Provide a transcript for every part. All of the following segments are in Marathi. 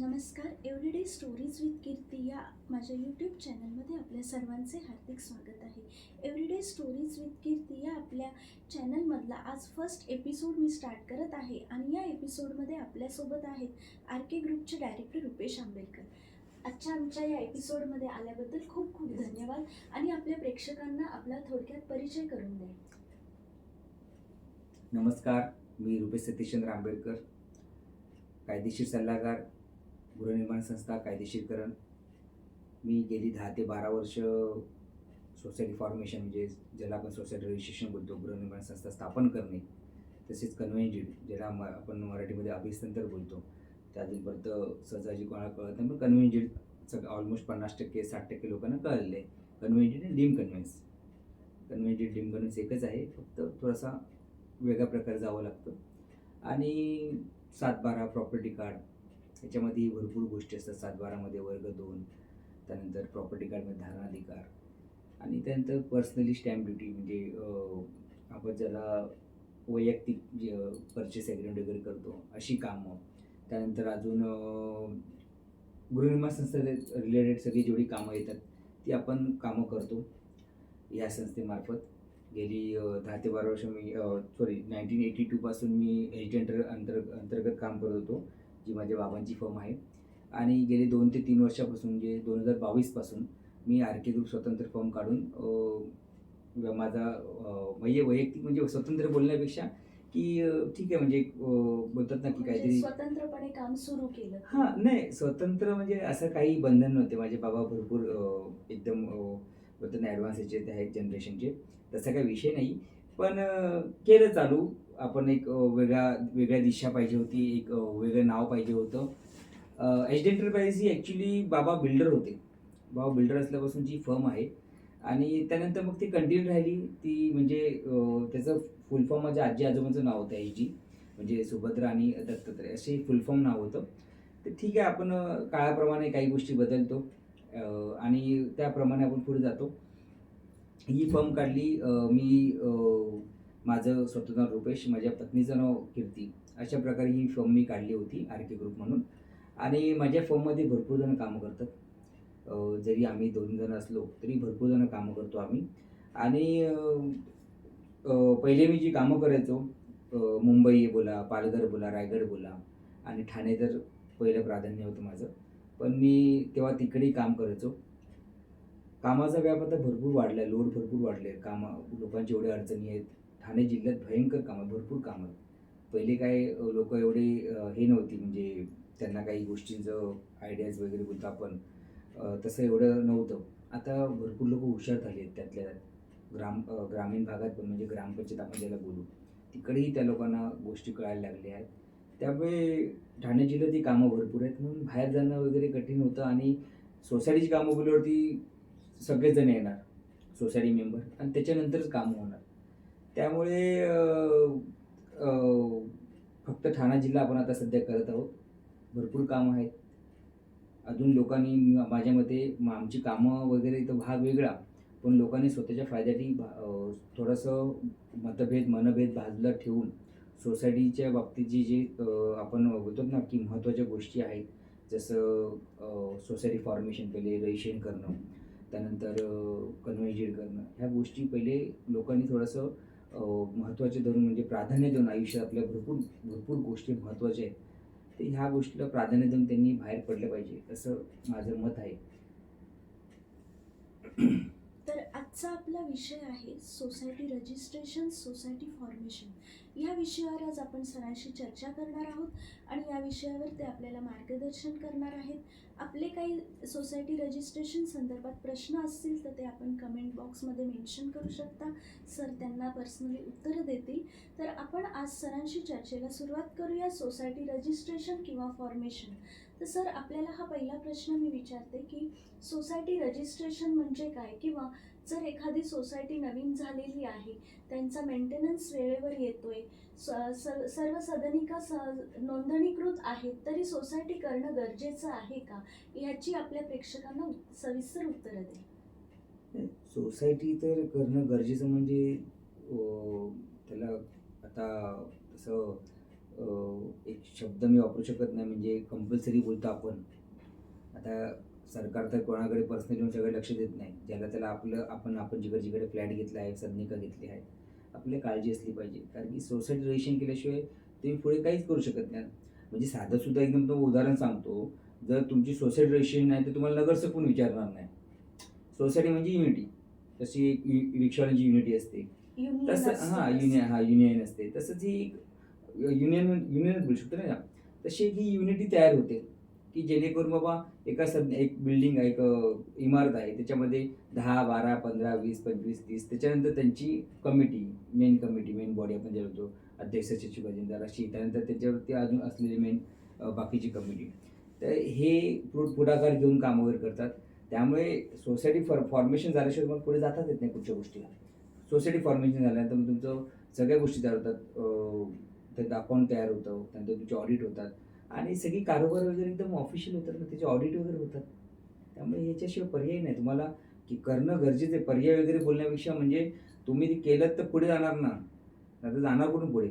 नमस्कार एव्हरीडे स्टोरीज विथ कीर्ती या माझ्या यूट्यूब चॅनलमध्ये आपल्या सर्वांचे हार्दिक स्वागत आहे. एव्हरीडे स्टोरीज विथ कीर्ती या आपल्या चॅनलमधला आज फर्स्ट एपिसोड मी स्टार्ट करत आहे आणि या एपिसोडमध्ये आपल्यासोबत आहेत आर के ग्रुपचे डायरेक्टर रुपेश आंबेडकर. आजच्या आमच्या या एपिसोडमध्ये आल्याबद्दल खूप खूप धन्यवाद आणि आपल्या प्रेक्षकांना आपला थोडक्यात परिचय करून द्या. नमस्कार मी रुपेश सतीशचंद्र आंबेडकर कायदेशीर सल्लागार गृहनिर्माण संस्था कायदेशीरकरण मी गेली दहा ते बारा वर्ष सोसायटी फॉर्मेशन म्हणजे ज्याला आपण सोसायटी रजिस्ट्रेशन बोलतो गृहनिर्माण संस्था स्थापन करणे. तसेच कन्व्हेन्जिड ज्याला म आपण मराठीमध्ये अभिस्तंतर बोलतो. त्यातील परत सहजाजी कोणाला कळत नाही पण कन्व्हेन्जिड सगळं ऑलमोस्ट पन्नास टक्के साठ टक्के लोकांना कळलेलं आहे कन्व्हेन्जिड आणि deemed conveyance conveyance deed deemed conveyance एकच आहे फक्त थोडासा वेगळ्या प्रकारे जावं लागतं. आणि सात बारा प्रॉपर्टी कार्ड याच्यामध्ये भरपूर गोष्टी असतात. सात बारामध्ये वर्ग दोन त्यानंतर प्रॉपर्टी कार्डमध्ये धारणाधिकार आणि त्यानंतर पर्सनली स्टॅम्प ड्युटी म्हणजे आपण ज्याला वैयक्तिक जे परचेस ॲग्रीमेंट वगैरे करतो अशी कामं. त्यानंतर अजून गृहनिर्माण संस्थे रिलेटेड सगळी जेवढी कामं येतात ती आपण कामं करतो. या संस्थेमार्फत गेली दहा ते बारा वर्ष मी सॉरी नाईन्टीन एटी टूपासून मी एजंट अंतर अंतर्गत काम करत होतो. जी माझ्या बाबांची फर्म आहे. आणि गेले दोन ते तीन वर्षापासून म्हणजे दोन हजार बावीसपासून मी आर के ग्रुप स्वतंत्र फर्म काढून माझा म्हणजे वैयक्तिक म्हणजे स्वतंत्र बोलण्यापेक्षा की ठीक आहे म्हणजे बोलतात ना की म्हणजे काहीतरी स्वतंत्रपणे काम सुरू केलं. हां नाही स्वतंत्र म्हणजे असं काही बंधन नव्हते. माझे बाबा भरपूर एकदम बोलतात ना ॲडव्हान्स याचे ते आहेत जनरेशनचे तसा काही विषय नाही. पण केलं चालू. आपण एक वेगळ्या वेगळा वेगळ्या दिशा पाहिजे होती एक वेगळं नाव पाहिजे होतं. एच डी एंटरप्राइज ही ॲक्च्युली बाबा बिल्डर होते. बाबा बिल्डर असल्यापासून जी फर्म आहे. आणि त्यानंतर मग ती कंटिन्यू राहिली. ती म्हणजे त्याचं फुल फॉर्म माझ्या आजी आजोबांचं नाव होतं एच डी म्हणजे सुभद्रा आणि दत्तात्रय असे फुल फॉर्म नाव होतं. तर ठीक आहे आपण काळाप्रमाणे काही गोष्टी बदलतो. आणि त्याप्रमाणे आपण पुढे जातो. ही फॉर्म काढली. मी माझं स्वतःचं नाव रुपेश माझ्या पत्नीचं नाव कीर्ती. अशा प्रकारे ही फॉर्म मी काढली होती आर के ग्रुप म्हणून. आणि माझ्या फॉर्ममध्ये भरपूर जण कामं करतात. जरी आम्ही दोन जण असलो तरी भरपूर जण कामं करतो आम्ही. आणि पहिले मी जी कामं करायचो मुंबई बोला पालघर बोला रायगड बोला आणि ठाणे तर पहिलं प्राधान्य होतं माझं. पण मी तेव्हा तिकडेही काम करायचो. कामाचा व्याप आता भरपूर वाढला आहे लोड भरपूर वाढले आहे कामा लोकांची एवढ्या अडचणी आहेत. ठाणे जिल्ह्यात भयंकर कामं भरपूर कामं. आहेत पहिले काय लोक एवढे हे नव्हती म्हणजे त्यांना काही गोष्टींचं आयडियाज वगैरे होतं आपण तसं एवढं नव्हतं. आता भरपूर लोक हुशार झाले आहेत त्यातल्या ग्राम ग्रामीण भागात पण म्हणजे ग्रामपंचायत आपण ज्याला बोलू तिकडेही त्या लोकांना गोष्टी कळायला लागल्या आहेत. त्यामुळे ठाणे जिल्ह्यात ही कामं भरपूर आहेत म्हणून बाहेर जाणं वगैरे कठीण होतं आणि सोसायटीची कामं बोलल्यावरती सगळेच जण येणार सोसायटी मेंबर आणि त्याच्यानंतरच कामं होणार. त्यामुळे फक्त ठाणा जिल्हा आपण आता सध्या करत आहोत. भरपूर कामं आहेत. अजून लोकांनी माझ्या मते आमची कामं वगैरे तो भाग वेगळा पण लोकांनी स्वतःच्या फायद्यासाठी भा- थोडंसं मतभेद मनभेद बाजूला ठेवून सोसायटीच्या बाबतीत जी जी आपण बोलतो ना की महत्त्वाच्या गोष्टी आहेत जसं सोसायटी फॉर्मेशन पहिले रजिस्ट्रेशन करणं त्यानंतर कन्व्हेन्जेड करणं ह्या गोष्टी पहिले लोकांनी थोडंसं महत्त्वाचे धरून म्हणजे प्राधान्य देऊन आयुष्यात आपल्या भरपूर भरपूर गोष्टी महत्त्वाच्या आहेत. तर ह्या गोष्टीला प्राधान्य देऊन त्यांनी बाहेर पडलं पाहिजे असं माझं मत आहे. तर आजचा आपला विषय आहे सोसायटी रजिस्ट्रेशन सोसायटी फॉर्मेशन या विषयावर आज आपण सरांशी चर्चा करणार आहोत आणि या विषयावर ते आपल्याला मार्गदर्शन करणार आहेत. आपले काही सोसायटी रजिस्ट्रेशन संदर्भात प्रश्न असतील तर ते आपण कमेंट बॉक्समध्ये मेन्शन करू शकता. सर त्यांना पर्सनली उत्तरं देतील. तर आपण आज सरांशी चर्चेला सुरुवात करूया. सोसायटी रजिस्ट्रेशन किंवा फॉर्मेशन तर सर आपल्याला हा पहिला प्रश्न मी विचारते की सोसायटी रजिस्ट्रेशन म्हणजे काय? किंवा जर एखादी सोसायटी नवीन झालेली आहे त्यांचा मेंटेनन्स वेळेवर येतोय स- स- सर्व सदनिका स नोंदणीकृत आहेत तरी सोसायटी करणं गरजेचं आहे का? ह्याची आपल्या प्रेक्षकांना सविस्तर उत्तरं दे सोसायटी तर करणं गरजेचं म्हणजे त्याला आता तसं एक शब्द मी वापरू शकत नाही म्हणजे कंपल्सरी बोलतो आपण. आता सरकार तर कोणाकडे पर्सनली सगळं लक्ष देत नाही. ज्याला त्याला आपलं आपण आपण जिकडे जिकडे फ्लॅट घेतला आहे सदनिका घेतली आहे आपली काळजी असली पाहिजे. कारण की सोसायटी रजिस्ट्रेशन केल्याशिवाय तुम्ही पुढे काहीच करू शकत नाही. म्हणजे साधं सुद्धा एकदम तो उदाहरण सांगतो जर तुमची सोसायटी रजिस्ट्रेशन नाही तर तुम्हाला नगरसेवक पण विचारणार नाही. सोसायटी म्हणजे युनिटी तशी एक रिक्षावाल्यांची युनिटी असते. तसं हां. युनियन हां युनियन असते. तसंच ही युनियन युनियनच बोलू शकतो ना तशी एक ही युनिटी तयार होते. की जेणेकरून बाबा एका सद एक बिल्डिंग आहे एक इमारत आहे. त्याच्यामध्ये दहा बारा पंधरा वीस पंचवीस तीस त्याच्यानंतर त्यांची committee main committee main body आपण जे म्हणतो अध्यक्ष सचिव अजिंदार अशी. त्यानंतर त्याच्यावरती अजून असलेली मेन बाकीची कमिटी तर हे पु- पुढाकार घेऊन कामं वगैरे करतात. त्यामुळे सोसायटी फॉर फॉर्मेशन झाल्याशिवाय मग पुढे जाताच येत नाही कुठच्या गोष्टीला. सोसायटी फॉर्मेशन झाल्यानंतर मग तुमचं सगळ्या गोष्टी तयार होतात. त्यात अकाउंट तयार होतं. त्यानंतर तुमचे ऑडिट होतात. आणि सगळी कारोबार वगैरे एकदम ऑफिशियल होतात ना त्याचे ऑडिट वगैरे होतात. त्यामुळे ह्याच्याशिवाय पर्याय नाही. तुम्हाला की करणं गरजेचं आहे. पर्याय वगैरे बोलण्यापेक्षा म्हणजे तुम्ही ते केलं तर पुढे जाणार ना. आता जाणार कुठून पुढे?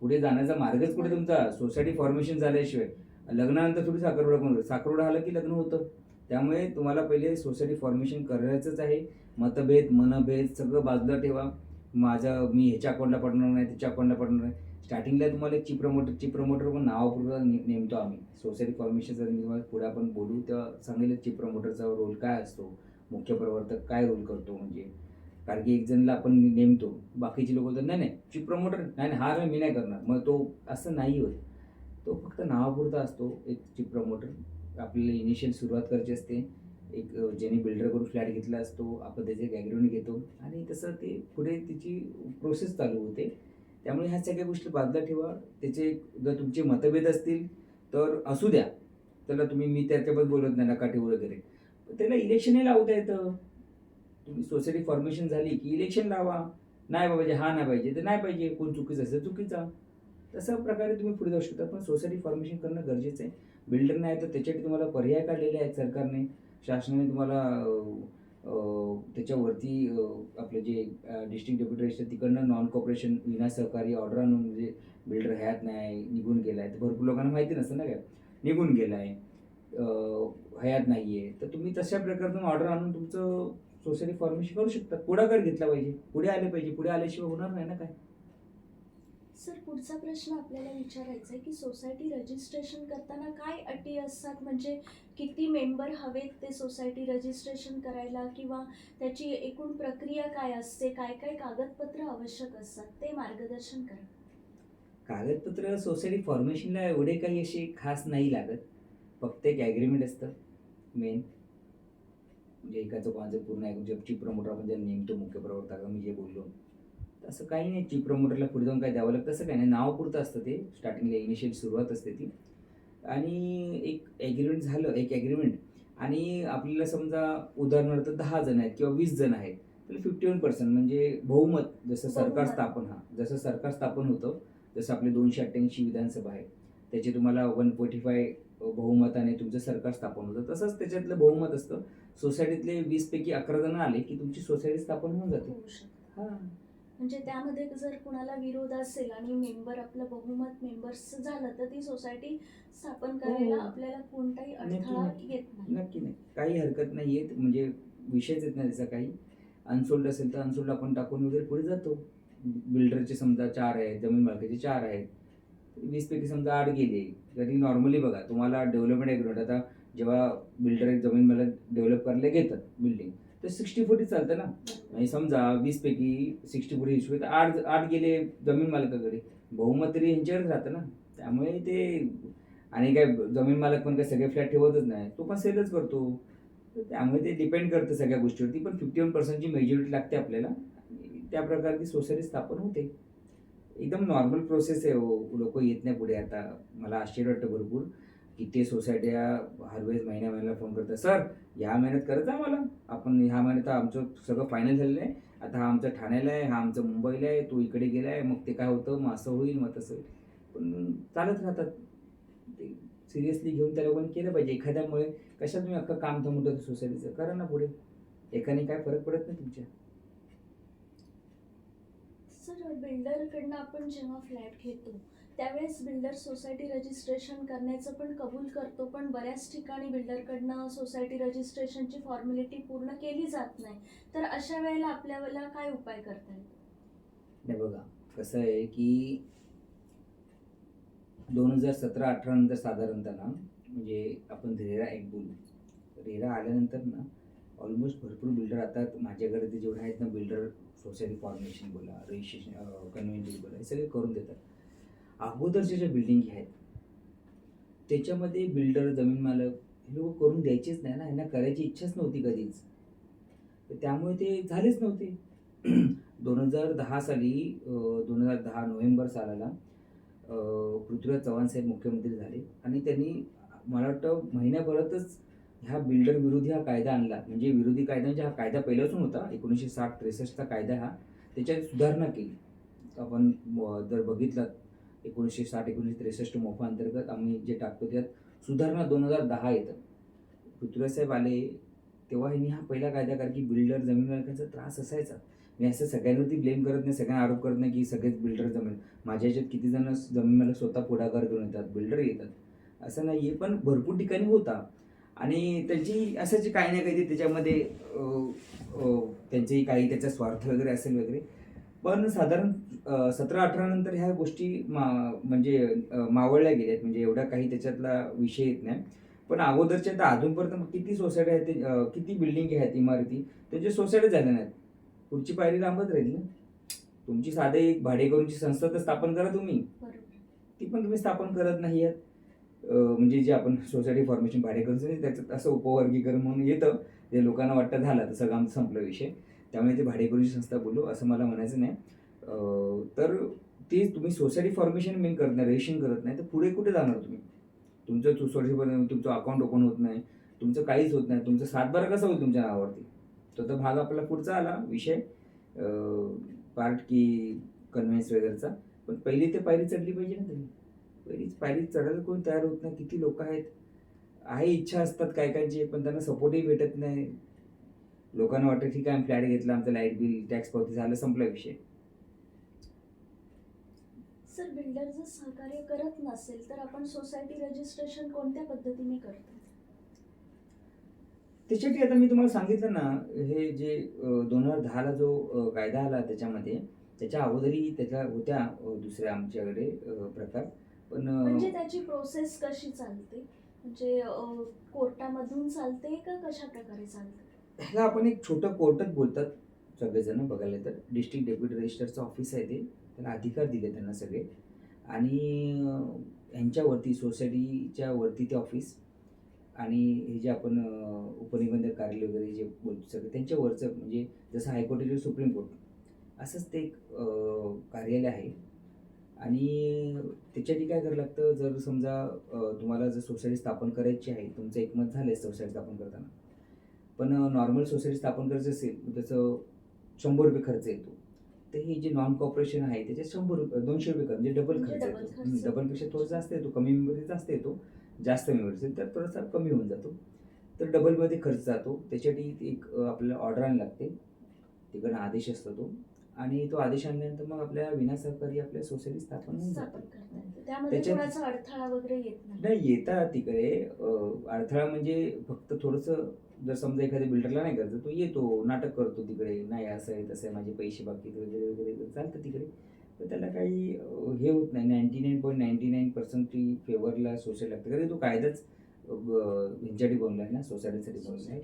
पुढे जाण्याचा मार्गच कुठे तुमचा? सोसायटी फॉर्मेशन झाल्याशिवाय. लग्नानंतर थोडी साखरपुडा कोण साखरपुडा आला की लग्न होतं. त्यामुळे तुम्हाला पहिले सोसायटी फॉर्मेशन करायचंच आहे. मतभेद मनभेद सगळं बाजूला ठेवा. माझं मी ह्याच्या अकाउंटला पडणार नाही त्याच्या अकाउंटला पडणार नाही. स्टार्टिंगला तुम्हाला एक प्रमोटर चिप प्रमोटर पण नावापूर्वक नेमतो आम्ही. सोसायटी फॉर्मेशनचा तुम्हाला पुढे आपण बोलू तेव्हा सांगेल चिप प्रमोटरचा रोल काय असतो मुख्य प्रवर्तक काय रोल करतो म्हणजे. कारण की एक जणला आपण नेमतो. बाकीचे लोक बोलतात नाही नाही चिप प्रमोटर नाही नाही, हा मी नाही करणार. मग तो असं नाही होत. तो फक्त नावापुरता असतो एक चिप प्रमोटर आपल्याला इनिशियल सुरुवात करायची असते. एक ज्याने ज्याने बिल्डरकडून फ्लॅट घेतला असतो आपण त्याचे गॅगरून घेतो. आणि तसं ते पुढे त्याची प्रोसेस चालू होते. त्यामुळे ह्या सगळ्या गोष्टी बाजूला ठेवा. त्याचे जर तुमचे मतभेद असतील तर असू द्या. त्याला तुम्ही मी त्याच्याबद्दल बोलत नाही नकाठी वगैरे. त्याला इलेक्शनही लावता येतं तुम्ही सोसायटी फॉर्मेशन झाली की इलेक्शन लावा. नाही पाहिजे हा नाही पाहिजे तर नाही पाहिजे. कोण चुकीचं असेल चुकीचा. तशा प्रकारे तुम्ही पुढे जाऊ शकता. पण सोसायटी फॉर्मेशन करणं गरजेचं आहे. बिल्डर नाही तर त्याच्यासाठी तुम्हाला पर्याय काढलेले आहेत सरकारने. शासनाने तुम्हाला त्याच्यावरती आपलं जे डिस्ट्रिक्ट डेप्युटी रजिस्टर तिकडनं नॉन कॉपरेशन विना सहकारी ऑर्डर आणून म्हणजे बिल्डर ह्यात नाही निघून गेला आहे तर भरपूर लोकांना माहिती नसतं ना काय? निघून गेला आहे हयात नाही आहे तर तुम्ही तशा प्रकारचं ऑर्डर आणून तुमचं सोसायटी फॉर्मेशन करू शकता. पुढाकार घेतला पाहिजे. पुढे आले पाहिजे. पुढे आल्याशिवाय होणार नाही ना काय? सर पुढचा प्रश्न आपल्याला विचारायचा आहे की सोसायटी रजिस्ट्रेशन करताना काय अटी असतात? म्हणजे किती मेंबर हवेत ते सोसायटी रजिस्ट्रेशन करायला किंवा त्याची एकूण प्रक्रिया काय असते? काय काय कागदपत्र आवश्यक असतात? ते मार्गदर्शन करा. कागदपत्र सोसायटी फॉर्मेशनला एवढे काही असे खास नाही लागत. फक्त एक ॲग्रीमेंट असतं. मेन म्हणजे एकाचं कोणाचं पूर्ण ऐकून चीफ प्रमोटर आपण ज्याला नेमतो मुख्य प्रवर्तक मी जे बोललो. तसं काही नाही चीफ प्रमोटरला पुढे जाऊन काय द्यावं लागतं तसं काही नाही. नावापुरतं असतं ते. स्टार्टिंगला इनिशियल सुरुवात असते ती. आणि एक ॲग्रीमेंट झालं एक ॲग्रीमेंट आणि आपल्याला समजा उदाहरणार्थ दहा जण आहेत किंवा वीस जण आहेत तर फिफ्टी वन पर्सेंट म्हणजे बहुमत. जसं सरकार. स्थापन हा. जसं सरकार स्थापन होतं जसं आपले दोनशे अठ्ठ्याऐंशी विधानसभा आहे त्याचे तुम्हाला वन फोर्टी फाय बहुमताने तुमचं सरकार स्थापन होतं. तसंच त्याच्यातलं बहुमत असतं. सोसायटीतले वीसपैकी अकरा जण आले की तुमची सोसायटी स्थापन होऊन जाते. हां. म्हणजे त्यामध्ये जर कुणाला विरोध असेल आणि मेंबर आपलं बहुमत मेंबर्स झालं तर ती सोसायटी स्थापन करायला हो. आपल्याला कोणताही अडथळा. येत नाही. नक्की नाही काही हरकत नाही येत म्हणजे विषयच येत नाही त्याचा काही अनसोल्ड असेल तर अनसोल्ड आपण टाकून वगैरे पुढे जातो. बिल्डरचे समजा चार आहेत जमीन मालकाचे चार आहेत. वीसपैकी समजा आठ गेले तरी नॉर्मली बघा तुम्हाला डेव्हलपमेंट ॲग्रीमेंट आता जेव्हा बिल्डर एक जमीन मालक डेव्हलप करायला घेतात बिल्डिंग तर सिक्स्टी फोर्टी चालतं ना? आणि समजा वीसपैकी सिक्स्टी फोर्टी इश्यू तर आठ आठ गेले जमीन मालकाकडे. बहुमत तरी यांच्यावरच राहतं ना? त्यामुळे ते आणि काय जमीन मालक पण काय सगळे फ्लॅट ठेवतच नाही. तो पण सेलच करतो. तर त्यामुळे ते डिपेंड करतं सगळ्या गोष्टीवरती. पण फिफ्टी वन पर्सेंटची मेजॉरिटी लागते आपल्याला. त्या प्रकारे सोसायटी स्थापन होते. एकदम नॉर्मल प्रोसेस आहे हो. लोक येत नाही पुढे आता. मला आश्चर्य वाटतं भरपूर. की ते सोसायट्या हर महिन्या महिन्याला फोन करतात. सर ह्या महिन्यात करत आम्हाला आपण ह्या महिन्यात आमचं सगळं फायनल झालेलं आहे. आता हा आमचा ठाण्याला आहे हा आमचा मुंबईला आहे तो इकडे गेला आहे. मग ते काय होतं? मग असं होईल मग तसं होईल. पण चालत राहतात. ते सिरियसली घेऊन त्या लोकांनी केलं पाहिजे. एखाद्यामुळे कशा तुम्ही अख्खं काम थांबवतं सोसायटीचं करा ना पुढे. एकाने काय फरक पडत नाही तुमच्या. सर बिल्डरकडनं आपण जेव्हा फ्लॅट घेतो त्यावेळेस बिल्डर सोसायटी रजिस्ट्रेशन करण्याचं पण कबूल करतो पण बऱ्याच ठिकाणी बिल्डरकडनं सोसायटी रजिस्ट्रेशनची फॉर्मॅलिटी पूर्ण केली जात नाही. तर अशा वेळेला आपल्याला काय उपाय करता येईल? नाही बघा कसं आहे की दोन हजार सतरा अठरा नंतर साधारणतः ना म्हणजे आपण रेरा एक बोलू. रेरा आल्यानंतर ना ऑलमोस्ट भरपूर बिल्डर आता माझ्याकडे ते जेवढे आहेत ना बिल्डर सोसायटी फॉर्मेशन बोला रजिस्ट्रेशन कन्व्हेन्शन बोला हे सगळे करून देतात. अगोदरच्या ज्या बिल्डिंग आहेत त्याच्यामध्ये बिल्डर जमीन मालक हे लोक करून द्यायचेच नाही ना यांना करायची इच्छाच नव्हती कधीच. तर त्यामुळे ते झालेच नव्हते. दोन हजार दहा साली दोन हजार दहा नोव्हेंबर सालाला पृथ्वीराज चव्हाण साहेब मुख्यमंत्री झाले. आणि त्यांनी मला वाटतं महिन्याभरातच ह्या बिल्डर विरोधी हा कायदा आणला. म्हणजे विरोधी कायदा म्हणजे हा कायदा पहिल्यापासून होता. एकोणीसशे साठ त्रेसष्टचा कायदा हा त्याच्यात सुधारणा केली. आपण जर बघितलं एकोणीसशे साठ एकोणीसशे त्रेसष्ट मोफा अंतर्गत आम्ही जे टाकतो त्यात सुधारणा दोन हजार दहा येतं. पृथ्वीराजसाहेब आले तेव्हा ह्यांनी हा पहिला कायदा कारण की बिल्डर जमीन मालकांचा त्रास असायचा. मी असं सगळ्यांवरती ब्लेम करत नाही सगळ्यांना आरोप करत नाही की सगळेच बिल्डर जमीन माझ्या याच्यात किती जण जमीन मालक स्वतः पुढाकार घेऊन येतात बिल्डर येतात. असं नाही आहे पण भरपूर ठिकाणी होता. आणि त्यांची असायची काही ना काही त्याच्यामध्ये त्यांचेही काही त्याचा स्वार्थ वगैरे असेल वगैरे. पण साधारण सतरा अठरा नंतर ह्या गोष्टी मा म्हणजे मावळल्या गेल्यात. म्हणजे एवढा काही त्याच्यातला विषय येत नाही. पण अगोदरच्या तर अजूनपर्यंत किती सोसायटी आहेत किती बिल्डिंग आहेत इमारती त्याच्या सोसायटी झाल्या नाहीत. पुढची पायरी लांबच राहील ना. तुमची साधे एक भाडेकरूंची संस्था तर स्थापन करा तुम्ही. ती पण तुम्ही स्थापन करत नाही आहेत. म्हणजे जे आपण सोसायटी फॉर्मेशन भाडेकरचं त्याचं असं उपवर्गीकरण म्हणून येतं. ते लोकांना वाटतं झालं तर सगळं आमचं संपलं विषय. त्यामुळे ते भाडेकरूची संस्था बोलू असं मला म्हणायचं नाही. तर ते तुम्ही सोसायटी फॉर्मेशन मेन करत नाही रेशन करत नाही तर पुढे कुठे जाणार तुम्ही? तुमचं सोसायटी तुमचं अकाउंट ओपन होत नाही तुमचं काहीच होत नाही तुमचं सातबारा कसं होईल तुमच्या नावावरती? तो तर भाग आपला पुढचा आला विषय. पार्ट की कन्व्हेन्स वगैरेचा. पण पहिली ते पायरी चढली पाहिजे ना तुम्ही. पहिलीच पायरी चढायला कोणी तयार होत नाही किती लोक आहेत? आहे इच्छा असतात काय कायची पण त्यांना सपोर्टही भेटत नाही. लोकांना वाटतं ठीक आहे फ्लॅट घेतला आमचं लाइट बिल टॅक्स पावती झालं संपला विषय. सर बिल्डर जर सहकार्य करत नसेल तर आपण सोसायटी रजिस्ट्रेशन कोणत्या पद्धतीने करतो? त्याच्यासाठी आता मी तुम्हाला सांगितलं ना हे जे दोन हजार दहाला जो कायदा आला त्याच्यामध्ये त्याच्या अगोदरही त्याच्या होत्या दुसऱ्या आमच्याकडे प्रकार. पण म्हणजे त्याची प्रोसेस कशी चालते? म्हणजे कोर्टामधून चालते का कशा प्रकारे चालते? ह्याला आपण एक छोटं कोर्टच बोलतात सगळेजण बघायला तर. डिस्ट्रिक्ट डेप्युटी रजिस्टरचं ऑफिस आहे ते. त्याला अधिकार दिले त्यांना सगळे. आणि ह्यांच्यावरती सोसायटीच्या वरती ते ऑफिस. आणि हे जे आपण उपनिबंधक कार्यालय वगैरे जे बोलतो सगळे त्यांच्यावरचं म्हणजे जसं हायकोर्ट सुप्रीम कोर्ट. असंच ते एक कार्यालय आहे. आणि त्याच्यासाठी काय करावं लागतं? जर समजा तुम्हाला जर सोसायटी स्थापन करायची आहे तुमचं एकमत झालं आहे सोसायटी स्थापन करताना. पण नॉर्मल सोसायटी स्थापन करायचं असेल तर त्याचं शंभर रुपये खर्च येतो. तर हे जे नॉन कॉर्पोरेशन आहे त्याच्यात शंभर रुपये दोनशे रुपये खर्च म्हणजे डबल म्हणजे खर्च. येतो. डबलपेक्षा थोडं जास्त येतो कमी मेंबरमध्ये जास्त येतो जास्त मेंबर असेल तर थोडासा कमी होऊन जातो. तर डबलमध्ये खर्च जातो. त्याच्यासाठी एक आपल्याला ऑर्डर आणायला लागते. तिकडनं आदेश असतो तो. आणि तो आदेश आणल्यानंतर मग आपल्या विनासहकारी आपल्या सोसायटी स्थापन होऊन स्थापन जाते करता येते. त्यामध्ये त्याच्यात- कोणाचा अडथळा वगैरे येत नाही. नाही येतात तिकडे. अं, अडथळा म्हणजे फक्त थोडंसं जर समजा एखाद्या बिल्डरला नाही करायचं तो येतो नाटक करतो तिकडे. नाही असं आहे तसं आहे माझे पैसे बाकी आहेत वगैरे वगैरे चालतं तिकडे. तर त्याला काही अं, हे होत नाही. Ninety nine point ninety nine percent ती फेवरला सोसायटी लागते. कारण तो कायदाच अं, ह्यांच्यासाठी बनला आहे ना सोसायटीसाठी बनला आहे.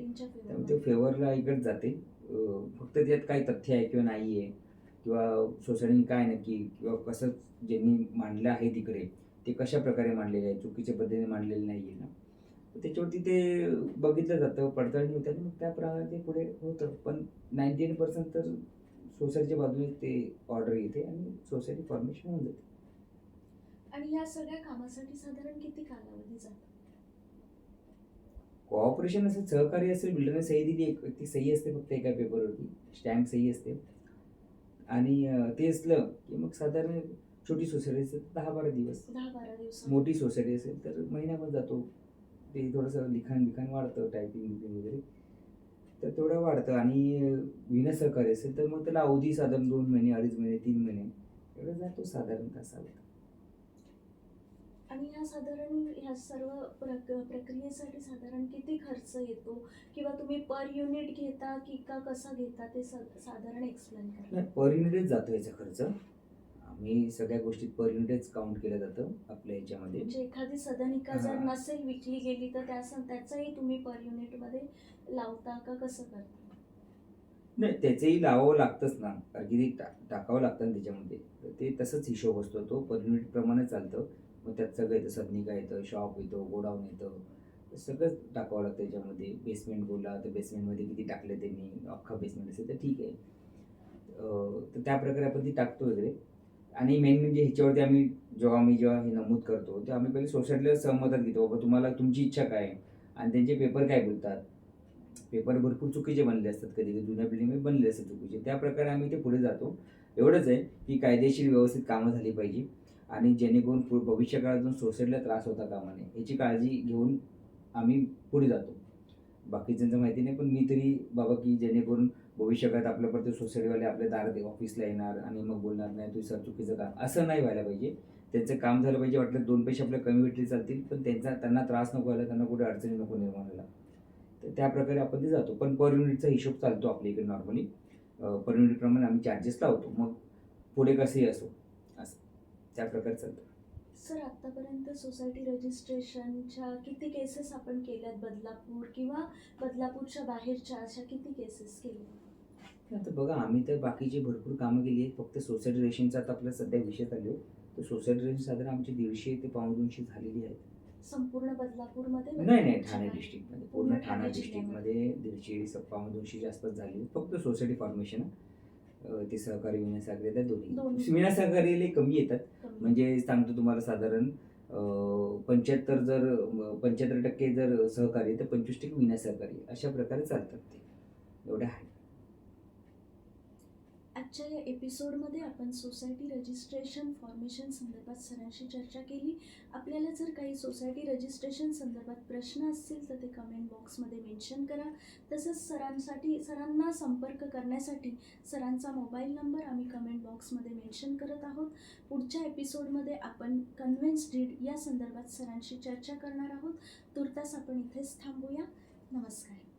त्यामुळे ते फेवरला इकडेच जाते. अं, फक्त त्यात काय तथ्य आहे किंवा नाही आहे किंवा सोसायटीने काय नक्की किंवा कसं ज्यांनी मांडलं आहे तिकडे ते कशा प्रकारे मांडलेले आहे चुकीच्या पद्धतीने मांडलेलं नाही आहे ना. तर त्याच्यावरती ते बघितलं जातं पडताळणी होते आणि मग त्याप्रमाणे ते पुढे होतं. पण नाईन्टी एट पर्सेंट तर सोसायटीच्या बाजूने ते ऑर्डर येते आणि सोसायटी फॉर्मेशन होऊन जाते. आणि या सगळ्या कामासाठी साधारण किती कालावधी जातो? कोऑपरेशन असेल सहकार्य असेल बिल्डरने सही दिली एक ती सही असते फक्त एका पेपरवरती स्टॅम्प सही असते. आणि ते असलं की मग साधारण छोटी सोसायटी असेल तर दहा बारा दिवस. दहा बारा दिवसात मोठी सोसायटी असेल तर महिनाभर जातो. ते थोडंसं लिखाण बिखाण वाढतं टायपिंग बिपिंग वगैरे. तर तेवढं वाढतं आणि विना सहकार्य असेल तर मग त्याला अवधी साधारण दोन महिने अडीच महिने तीन महिने. एवढं जातो साधारणतः असा आणि ह्या साधारण ह्या सर्व प्रक प्रक्रियेसाठी साधारण किती खर्च येतो? किंवा तुम्ही पर युनिट घेता की का कसा घेता? ते सा साधारण एक्सप्लेन करा. नाही पर युनिटच जातो याचा खर्च. आम्ही सगळ्या गोष्टीत पर युनिटच काउंट केलं जातं आपल्या ह्याच्यामध्ये म्हणजे एखादी सदनिका जर हा. नसेल विकली गेली तर त्या त्याचाही तुम्ही पर युनिटमध्ये लावता का कसं करता? नाही त्याचंही लावावं लागतंच ना. कारण की ते टा टाकावं लागतं ना त्याच्यामध्ये. तर ते तसंच हिशोब असतो तो. पर युनिट प्रमाणे चालतं. मग त्यात सगळं येतं सदनिका येतं शॉप येतो गोडाऊन येतं. सगळंच टाकावं लागतं त्याच्यामध्ये बेसमेंट बोलला तर बेसमेंटमध्ये किती टाकलं त्यांनी अख्खा बेसमेंट असेल तर ठीक आहे. तर त्या प्रकारे आपण ती टाकतो वगैरे. आणि मेन म्हणजे ह्याच्यावरती आम्ही जेव्हा आम्ही जेव्हा हे नमूद करतो तेव्हा आम्ही पहिले सोसायटीला सहमतात घेतो बाबा तुम्हाला तुमची इच्छा काय आहे? आणि त्यांचे पेपर काय बोलतात? पेपर भरपूर चुकीचे बनले असतात कधी कधी जुन्या बिल्डिंगमध्ये बनले असतात चुकीचे. त्या प्रकारे आम्ही ते पुढे जातो. एवढंच आहे की कायदेशीर व्यवस्थित कामं झाली पाहिजे. आणि जेणेकरून पु- भविष्य काळातून सोसायटीला त्रास होता कामा नये याची काळजी घेऊन आम्ही पुढे जातो. बाकीच्यांचं माहिती नाही पण मी तरी बाबा की जेणेकरून भविष्यकाळात आपल्या प्रत्येक सोसायटीवाले आपल्या दारात ऑफिसला येणार आणि मग बोलणार नाही तू सर चुकीचं काम असं नाही व्हायला पाहिजे. त्यांचं काम झालं पाहिजे वाटलं दोन पैसे आपल्या कमी भेटले चालतील पण त्यांचा त्यांना त्रास नको व्हायला त्यांना कुठे अडचणी नको निर्माण व्हायला तर त्याप्रकारे आपण ते जातो. पण पर युनिटचा हिशोब चालतो आपल्या इकडे नॉर्मली. पर युनिटप्रमाणे आम्ही चार्जेस लावतो. मग पुढे कसंही असो. त्या प्रकारे चालतं सर आत्तापर्यंत सोसायटी रजिस्ट्रेशनच्या किती केसेस आपण केल्यात बदलापूर किंवा बदलापूरच्या बाहेरच्या अशा किती केसेस केल्या आता बघा आम्ही तर बाकीची भरपूर कामं केली आहेत फक्त सोसायटी रेशनचा आता आपला सध्या विषय चालू आहे तर सोसायटी रेशन साधारण आमची दीडशे ते पावणे दोनशे झालेली आहेत संपूर्ण बदलापूरमध्ये नाही नाही ठाणे? डिस्ट्रिक्टमध्ये पूर्ण ठाणे डिस्ट्रिक्टमध्ये दीडशे स- पावणे दोनशेच्या आसपास झाली. फक्त सोसायटी फॉर्मेशन ते सहकारी विनासागरी येतात दोन्ही दोन्ही. विनासागरीले कमी येतात. म्हणजे सांगतो तुम्हाला साधारण पंच्याहत्तर जर पंच्याहत्तर टक्के जर सहकारी तर पंचवीस टक्के विनासहकारी अशा प्रकारे चालतात ते. एवढं आहे. आजच्या या एपिसोडमध्ये आपण सोसायटी रजिस्ट्रेशन फॉर्मेशन संदर्भात सरांशी चर्चा केली. आपल्याला जर काही सोसायटी रजिस्ट्रेशन संदर्भात प्रश्न असतील तर ते कमेंट बॉक्समध्ये मेन्शन करा. तसंच सरांसाठी सरांना संपर्क करण्यासाठी सरांचा मोबाईल नंबर आम्ही कमेंट बॉक्समध्ये मेन्शन करत आहोत. पुढच्या एपिसोडमध्ये आपण कन्व्हेन्स डीड या संदर्भात सरांशी चर्चा करणार आहोत. तुर्तास आपण इथेच थांबूया. नमस्कार.